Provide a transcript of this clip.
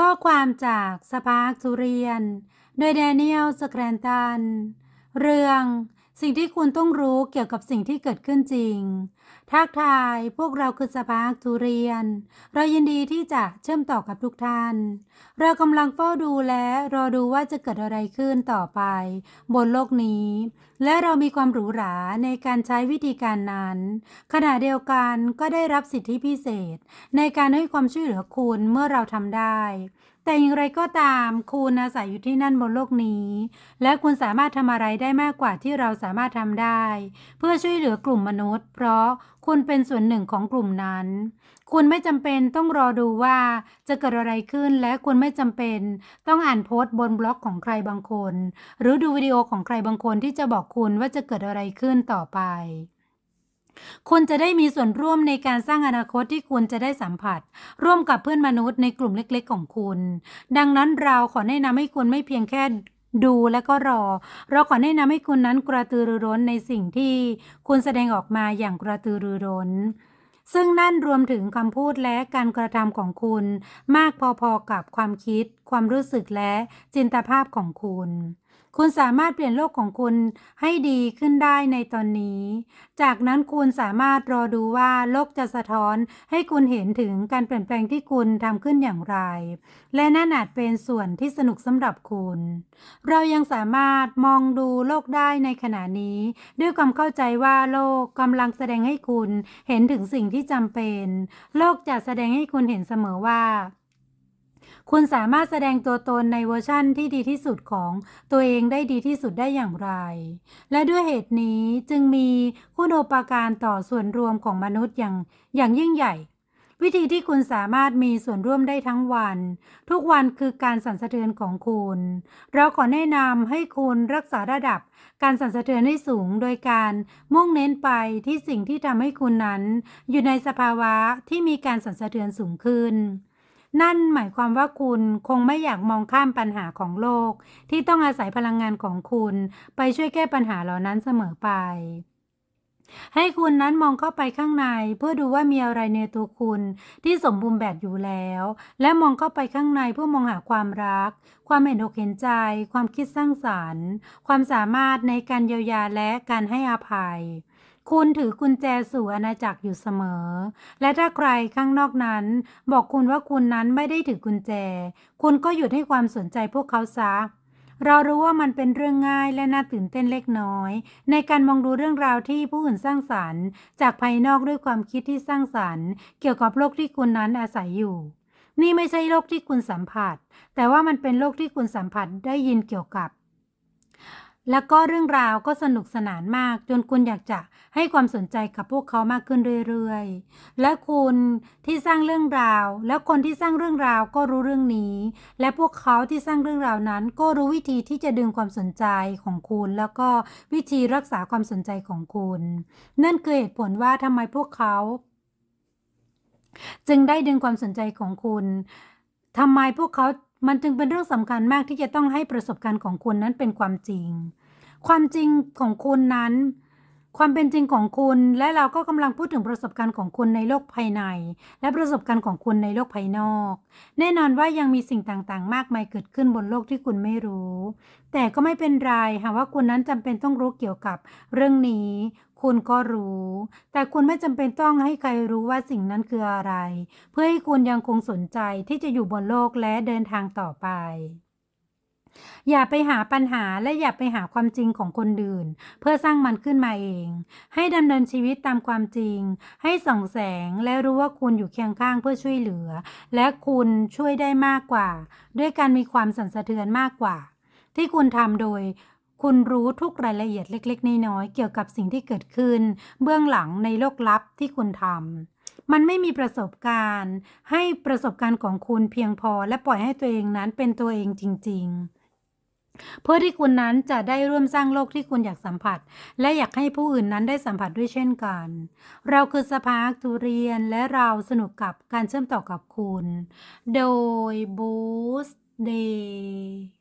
ข้อความจากสปาร์คทูเรียน โดยแดเนียลสแครนตัน เรื่อง สิ่งที่คุณต้องรู้เกี่ยวกับสิ่งที่เกิดขึ้นจริง ทักทายพวกเราคือสปาร์คทูเรียน เรายินดีที่จะเชื่อมต่อกับทุกท่าน เรากำลังเฝ้าดูและรอดูว่าจะเกิดอะไรขึ้นต่อไป บนโลกนี้ และเรามีความหรูหราในการใช้วิธีการนั้น ขณะเดียวกันก็ได้รับสิทธิพิเศษ ในการให้ความช่วยเหลือคุณเมื่อเราทำได้ แต่อย่างไรก็ตามคุณอาศัยอยู่ที่นั่นบนโลกนี้ และคุณสามารถทำอะไรได้มากกว่าที่เราสามารถทำได้ เพื่อช่วยเหลือกลุ่มมนุษย์ เพราะคุณเป็นส่วนหนึ่งของกลุ่มนั้น คุณไม่จำเป็นต้องรอดูว่าจะเกิดอะไรขึ้นและคุณไม่จำเป็น ต้องอ่านโพสต์บนบล็อกของใครบางคน หรือดูวิดีโอของใครบางคนที่จะบอกคุณว่าจะเกิดอะไรขึ้นต่อไป คุณจะได้มีส่วนร่วมในการสร้างอนาคตที่คุณจะได้สัมผัส ร่วมกับเพื่อนมนุษย์ในกลุ่มเล็กๆ ของคุณ ดังนั้นเราขอแนะนำให้คุณไม่เพียงแค่ดูและก็รอ เราขอแนะนำให้คุณนั้นกระตือรือร้นในสิ่งที่คุณแสดงออกมาอย่างกระตือรือร้น ซึ่งนั่นรวมถึงคำพูดและการกระทำของคุณ มากพอๆกับความคิด ความรู้สึกและจินตภาพของคุณ คุณสามารถเปลี่ยนโลกของคุณให้ดีขึ้นได้ในตอนนี้ จากนั้นคุณสามารถรอดูว่าโลกจะสะท้อนให้คุณเห็นถึงการเปลี่ยนแปลงที่คุณทำขึ้นอย่างไร และนั่นอาจเป็นส่วนที่สนุกสำหรับคุณ เรายังสามารถมองดูโลกได้ในขณะนี้ ด้วยความเข้าใจว่าโลกกำลังแสดงให้คุณเห็นถึงสิ่งที่จำเป็น โลกจะแสดงให้คุณเห็นเสมอว่า คุณสามารถแสดงตัวตนในเวอร์ชั่นที่ดีที่สุดของตัวเองได้ดีที่สุดได้อย่างไร และด้วยเหตุนี้จึงมีคุณโอปการต่อส่วนรวมของมนุษย์อย่างอย่างยิ่งใหญ่ วิธีที่คุณสามารถมีส่วนร่วมได้ทั้งวัน ทุกวันคือการสั่นสะเทือนของคุณ เราขอแนะนำให้คุณรักษาระดับ การสั่นสะเทือนให้สูง โดยการมุ่งเน้นไปที่สิ่งที่ทำให้คุณนั้น อยู่ในสภาวะที่มีการสั่นสะเทือนสูงขึ้น นั่นหมายความว่าคุณคงไม่อยากมองข้ามปัญหาของโลก ที่ต้องอาศัยพลังงานของคุณ ไปช่วยแก้ปัญหาเหล่านั้นเสมอไป ให้คุณนั้นมองเข้าไปข้างใน เพื่อดูว่ามีอะไรในตัวคุณ ที่สมบูรณ์แบบอยู่แล้ว และมองเข้าไปข้างในเพื่อมองหาความรัก ความเห็นอกเห็นใจ ความคิดสร้างสรรค์ ความสามารถในการเยียวยาและการให้อภัย คุณถือกุญแจสู่อาณาจักรอยู่เสมอ และถ้าใครข้างนอกนั้น บอกคุณว่าคุณนั้นไม่ได้ถือกุญแจ คุณก็หยุดให้ความสนใจพวกเขาซะเรารู้ว่ามันเป็นเรื่องง่ายและน่าตื่นเต้นเล็กน้อย ในการมองดูเรื่องราวที่ผู้อื่นสร้างสรรค์ จากภายนอกด้วยความคิดที่สร้างสรรค์ เกี่ยวกับโลกที่คุณนั้นอาศัยอยู่ นี่ไม่ใช่โลกที่คุณสัมผัส แต่ว่ามันเป็นโลกที่คุณสัมผัสได้ยินเกี่ยวกับ แล้วก็เรื่องราวก็สนุกสนานมาก จนคุณอยากจะให้ความสนใจกับพวกเขามากขึ้นเรื่อยๆ และคุณที่สร้างเรื่องราว และคนที่สร้างเรื่องราวก็รู้เรื่องนี้ และพวกเขาที่สร้างเรื่องราวนั้น ก็รู้วิธีที่จะดึงความสนใจของคุณ แล้วก็วิธีรักษาความสนใจของคุณ นั่นคือเหตุผลว่าทำไมพวกเขา จึงได้ดึงความสนใจของคุณทำไมพวกเขา มันจึงเป็นเรื่องสำคัญมากที่จะต้องให้ประสบการณ์ของคุณนั้นเป็นความจริง ความจริงของคุณนั้น ความเป็นจริงของคุณและเราก็กำลังพูดถึงประสบการณ์ของคุณในโลกภายใน และประสบการณ์ของคุณในโลกภายนอก แน่นอนว่ายังมีสิ่งต่างๆ มากมายเกิดขึ้นบนโลกที่คุณไม่รู้ แต่ก็ไม่เป็นไรหากว่าคุณนั้นจำเป็นต้องรู้เกี่ยวกับเรื่องนี้ คุณก็รู้ แต่คุณไม่จำเป็นต้องให้ใครรู้ว่าสิ่งนั้นคืออะไร เพื่อให้คุณยังคงสนใจที่จะอยู่บนโลกและเดินทางต่อไป อย่าไปหาปัญหาและอย่าไปหาความจริงของคนอื่น เพื่อสร้างมันขึ้นมาเอง ให้ดำเนินชีวิตตามความจริง ให้ส่องแสงและรู้ว่าคุณอยู่เคียงข้างเพื่อช่วยเหลือ และคุณช่วยได้มากกว่า ด้วยการมีความสั่นสะเทือนมากกว่า ที่คุณทำโดย คุณรู้ทุกรายละเอียดเล็ก ๆ น้อยๆเกี่ยวกับสิ่งที่เกิดขึ้น เบื้องหลังในโลกลับที่คุณทำมันไม่มีประสบการณ์ ให้ประสบการณ์ของคุณเพียงพอ และปล่อยให้ตัวเองนั้นเป็นตัวเองจริง ๆเพื่อที่คุณนั้นจะได้ร่วมสร้างโลกที่คุณอยากสัมผัส และอยากให้ผู้อื่นนั้นได้สัมผัสด้วยเช่นกัน เราคือสภาคทุเรียนและเราสนุกกับการเชื่อมต่อกับคุณ โดย Boost Day